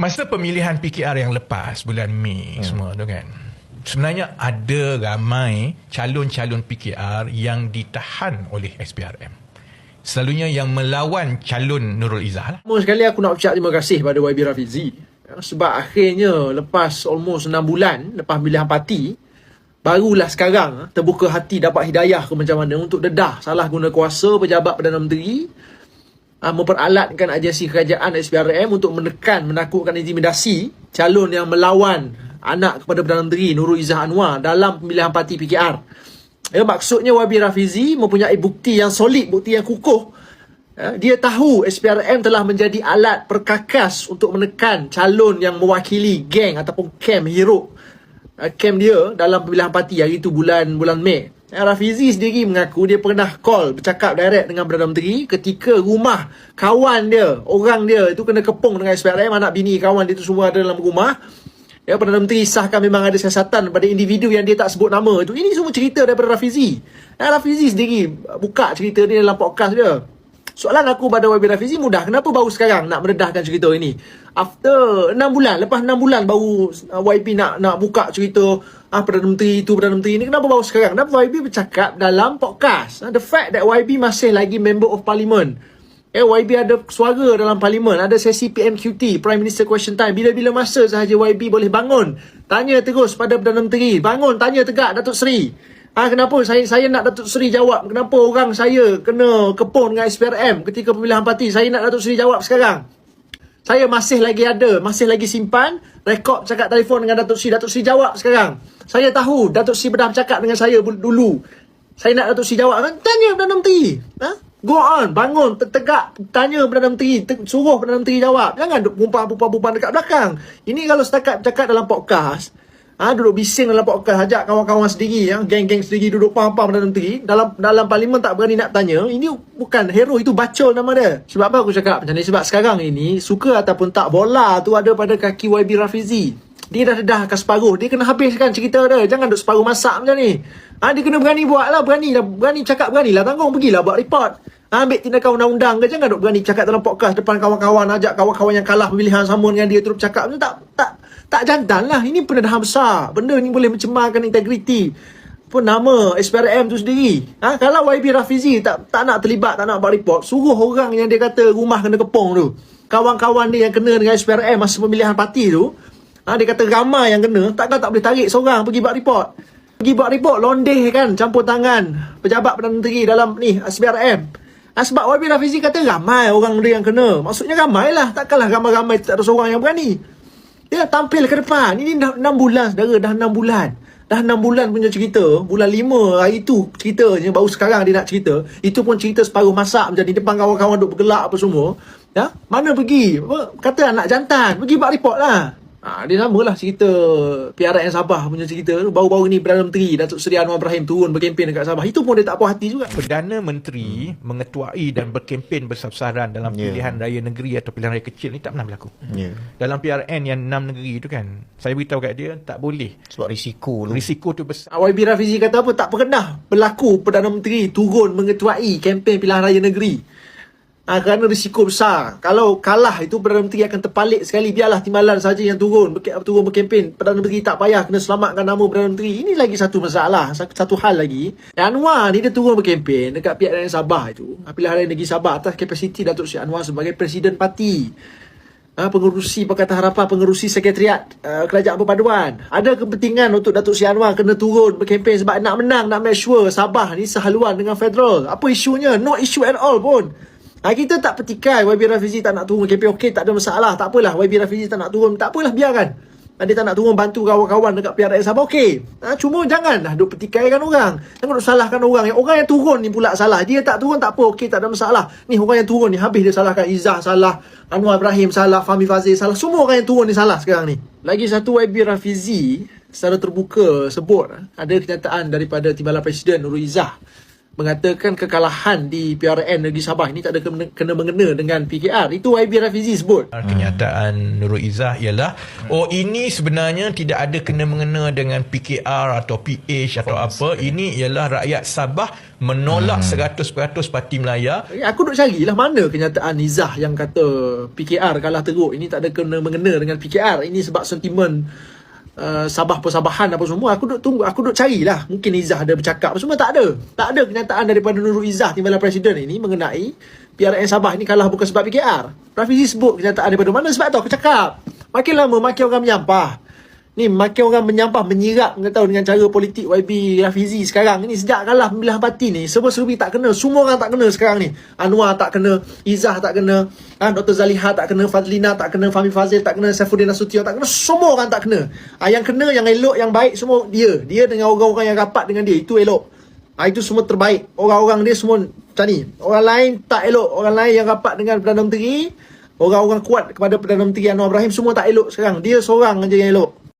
Masa pemilihan PKR yang lepas bulan Mei hmm. semua tu kan. Sebenarnya ada ramai calon-calon PKR yang ditahan oleh SPRM. Selalunya yang melawan calon Nurul Izzah lah. Pertama sekali aku nak ucap terima kasih pada YB Rafizi. Ya, Sebab akhirnya lepas almost 6 bulan lepas pilihan parti, barulah sekarang ah, terbuka hati dapat hidayah ke macam mana untuk dedah salah guna kuasa pejabat Perdana Menteri uh, memperalatkan agensi kerajaan SPRM untuk menekan, menakutkan intimidasi calon yang melawan anak kepada Perdana Menteri Nurul Izzah Anwar dalam pemilihan parti PKR. Ya, maksudnya YB Rafizi mempunyai bukti yang solid, bukti yang kukuh. Ya, dia tahu SPRM telah menjadi alat perkakas untuk menekan calon yang mewakili geng ataupun camp hero uh, camp dia dalam pemilihan parti hari itu bulan bulan Mei. Rafizi sendiri mengaku dia pernah call bercakap direct dengan Perdana Menteri ketika rumah kawan dia, orang dia itu kena kepung dengan SPRM, anak bini kawan dia itu semua ada dalam rumah. Ya, Perdana Menteri sahkan memang ada siasatan pada individu yang dia tak sebut nama itu. Ini semua cerita daripada Rafizi. Ya, Rafizi sendiri buka cerita dia dalam podcast dia. Soalan aku pada YB Rafizi mudah. Kenapa baru sekarang nak meredahkan cerita ini? After 6 bulan, lepas 6 bulan baru uh, YB nak nak buka cerita ah Perdana Menteri itu, Perdana Menteri ini. Kenapa baru sekarang? Kenapa YB bercakap dalam podcast? Uh, the fact that YB masih lagi member of parliament. Eh, YB ada suara dalam parlimen. Ada sesi PMQT, Prime Minister Question Time. Bila-bila masa sahaja YB boleh bangun. Tanya terus pada Perdana Menteri. Bangun, tanya tegak Datuk Seri. Ah kenapa saya saya nak Datuk Seri jawab kenapa orang saya kena kepung dengan SPRM ketika pemilihan parti saya nak Datuk Seri jawab sekarang. Saya masih lagi ada, masih lagi simpan rekod cakap telefon dengan Datuk Seri. Datuk Seri jawab sekarang. Saya tahu Datuk Seri pernah bercakap dengan saya dulu. Saya nak Datuk Seri jawab kan? Tanya Perdana Menteri. Ha? Go on, bangun, tegak, tanya Perdana Menteri, suruh Perdana Menteri jawab. Jangan pumpang-pumpang dekat belakang. Ini kalau setakat cakap dalam podcast, Ha, duduk bising dalam podcast ajak kawan-kawan sendiri ya, geng-geng sendiri duduk pam-pam dalam menteri dalam dalam parlimen tak berani nak tanya. Ini bukan hero itu bacol nama dia. Sebab apa aku cakap macam ni? Sebab sekarang ini suka ataupun tak bola tu ada pada kaki YB Rafizi. Dia dah dedah ke separuh. Dia kena habiskan cerita dia. Jangan duduk separuh masak macam ni. Ha, dia kena berani buat lah berani lah. Berani cakap berani lah. Tanggung pergilah buat report. Ha, ambil tindakan undang-undang ke? Jangan duduk berani cakap dalam podcast depan kawan-kawan. Ajak kawan-kawan yang kalah pemilihan sama dengan dia terus cakap. Tak tak tak jantan lah. Ini pendedahan besar. Benda ni boleh mencemarkan integriti. Pun nama SPRM tu sendiri. Ha? Kalau YB Rafizi tak tak nak terlibat, tak nak buat report, suruh orang yang dia kata rumah kena kepong tu. Kawan-kawan dia yang kena dengan SPRM masa pemilihan parti tu. Ha? Dia kata ramai yang kena. Takkan tak boleh tarik seorang pergi buat report. Pergi buat report, londeh kan, campur tangan. Pejabat Perdana Menteri dalam ni SPRM. Ha, sebab YB Rafizi kata ramai orang dia yang kena. Maksudnya ramai lah. Takkanlah ramai-ramai tak ada seorang yang berani. Dia tampil ke depan. Ini dah 6 bulan saudara. Dah 6 bulan. Dah 6 bulan punya cerita. Bulan 5 hari tu ceritanya. Baru sekarang dia nak cerita. Itu pun cerita separuh masak macam ni. Depan kawan-kawan duk bergelak apa semua. Ya? Mana pergi? Kata anak jantan. Pergi buat report lah. Ha, dia sama lah cerita PRN Sabah punya cerita Baru-baru ni Perdana Menteri Datuk Seri Anwar Ibrahim turun berkempen dekat Sabah. Itu pun dia tak puas hati juga. Perdana Menteri hmm. mengetuai dan berkempen bersab-saran Dalam yeah. pilihan raya negeri atau pilihan raya kecil ni tak pernah berlaku. Yeah. Dalam PRN yang enam negeri tu kan Saya beritahu kat dia tak boleh. Sebab risiko tu. Risiko tu besar YB Rafizi kata apa? Tak pernah berlaku Perdana Menteri turun mengetuai kempen pilihan raya negeri Ha, kerana risiko besar. Kalau kalah itu Perdana Menteri akan terpalik sekali. Biarlah timbalan saja yang turun. Turun berkempen. Perdana Menteri tak payah kena selamatkan nama Perdana Menteri. Ini lagi satu masalah. Satu, satu hal lagi. Anwar ni dia turun berkempen dekat pihak dari Sabah itu. Pilihan Raya Negeri Sabah atas kapasiti Datuk Syed Anwar sebagai Presiden Parti. Ha, pengurusi Pakatan Harapan, pengurusi Sekretariat uh, Kerajaan Perpaduan. Ada kepentingan untuk Datuk Syed Anwar kena turun berkempen sebab nak menang, nak make sure Sabah ni sehaluan dengan federal. Apa isunya? No issue at all pun. Ha, kita tak petikai YB Rafizi tak nak turun KP okey tak ada masalah. Tak apalah YB Rafizi tak nak turun. Tak apalah biarkan. Ha, dia tak nak turun bantu kawan-kawan dekat PRS Sabah okey. Ha, cuma janganlah duk petikaikan orang. Jangan duk salahkan orang. Yang orang yang turun ni pula salah. Dia tak turun tak apa okey tak ada masalah. Ni orang yang turun ni habis dia salahkan Izzah salah, Anwar Ibrahim salah, Fahmi Fazil salah. Semua orang yang turun ni salah sekarang ni. Lagi satu YB Rafizi secara terbuka sebut ada kenyataan daripada Timbalan Presiden Nurul Izzah mengatakan kekalahan di PRN Negeri Sabah ini tak ada kena- kena-mengena dengan PKR. Itu YB Rafizi sebut. Kenyataan Nurul Izzah ialah oh ini sebenarnya tidak ada kena mengena dengan PKR atau PH atau apa ini ialah rakyat Sabah menolak 100% Parti Melaya Eh, Aku duk carilah mana kenyataan Nizah yang kata PKR kalah teruk. Ini tak ada kena-mengena dengan PKR. Ini sebab sentimen uh, Sabah persabahan apa semua. Aku duk tunggu, aku duk carilah. Mungkin Nizah ada bercakap apa semua. Tak ada. Tak ada kenyataan daripada Nurul Izzah Timbalan Presiden ini mengenai PRN Sabah ni kalah bukan sebab PKR. Rafizi sebut kenyataan daripada mana sebab tu aku cakap. Makin lama makin orang menyampah. Ni makin orang menyampah menyirap kau tahu dengan cara politik YB Rafizi sekarang. Ni sejak kalah pemilihan parti ni serba-serbi tak kena. Semua orang tak kena sekarang ni. Anwar tak kena Izzah tak kena ha, Dr. Zaliha tak kena Fadlina tak kena Fahmi Fazil tak kena Saifuddin Nasution tak kena. Semua orang tak kena. Ha, yang kena yang elok yang baik semua dia. Dia dengan orang-orang yang rapat dengan dia. Itu elok. Ha, itu semua terbaik. Orang-orang dia semua macam ni. Orang lain tak elok. Orang lain yang rapat dengan Perdana Menteri Orang-orang kuat kepada Perdana Menteri Anwar Ibrahim semua tak elok sekarang. Dia seorang aja yang elok.